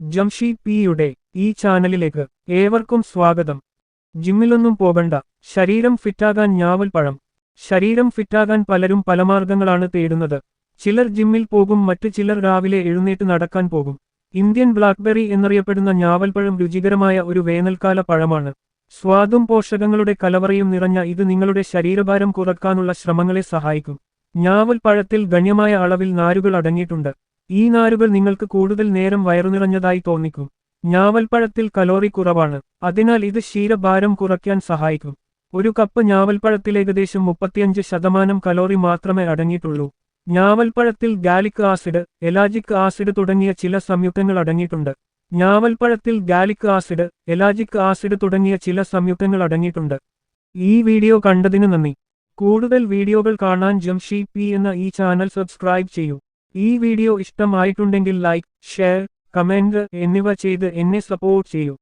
ജംഷീദ് പിയുടെ ഈ ചാനലിലേക്ക് ഏവർക്കും സ്വാഗതം. ജിമ്മിലൊന്നും പോകണ്ട. ശരീരം ഫിറ്റാകാൻ ഞാവൽ പഴം. ശരീരം ഫിറ്റാകാൻ പലരും പല മാർഗങ്ങളാണ് തേടുന്നത്. ചിലർ ജിമ്മിൽ പോകും മറ്റു ചിലർ രാവിലെ എഴുന്നേറ്റ് നടക്കാൻ പോകും. ഇന്ത്യൻ ബ്ലാക്ക്ബെറി എന്നറിയപ്പെടുന്ന ഞാവൽപ്പഴം രുചികരമായ ഒരു വേനൽക്കാല പഴമാണ്. സ്വാദും പോഷകങ്ങളുടെ കലവറയും നിറഞ്ഞ ഇത് നിങ്ങളുടെ ശരീരഭാരം കുറക്കാനുള്ള ശ്രമങ്ങളെ സഹായിക്കും. ഞാവൽ പഴത്തിൽ ഗണ്യമായ അളവിൽ നാരുകൾ അടങ്ങിയിട്ടുണ്ട്. ഈ നാരുകൾ നിങ്ങൾക്ക് കൂടുതൽ നേരം വയറുനിറഞ്ഞതായി തോന്നിക്കും. ഞാവൽപ്പഴത്തിൽ കലോറി കുറവാണ്. അതിനാൽ ഇത് ക്ഷീരഭാരം കുറയ്ക്കാൻ സഹായിക്കും. ഒരു കപ്പ് ഞാവൽപ്പഴത്തിൽ ഏകദേശം മുപ്പത്തിയഞ്ച് ശതമാനം കലോറി മാത്രമേ അടങ്ങിയിട്ടുള്ളൂ. ഞാവൽപ്പഴത്തിൽ ഗാലിക് ആസിഡ് എലാജിക് ആസിഡ് തുടങ്ങിയ ചില സംയുക്തങ്ങൾ അടങ്ങിയിട്ടുണ്ട്. ഞാവൽപ്പഴത്തിൽ ഗാലിക് ആസിഡ് എലാജിക് ആസിഡ് തുടങ്ങിയ ചില സംയുക്തങ്ങൾ അടങ്ങിയിട്ടുണ്ട്. ഈ വീഡിയോ കണ്ടതിന് നന്ദി. കൂടുതൽ വീഡിയോകൾ കാണാൻ ജംഷി പി എന്ന ഈ ചാനൽ സബ്സ്ക്രൈബ് ചെയ്യൂ. ഈ വീഡിയോ ഇഷ്ടമായിട്ടുണ്ടെങ്കിൽ ലൈക്ക് ഷെയർ കമന്റ് എന്നിവ ചെയ്ത് എന്നെ സപ്പോർട്ട് ചെയ്യൂ.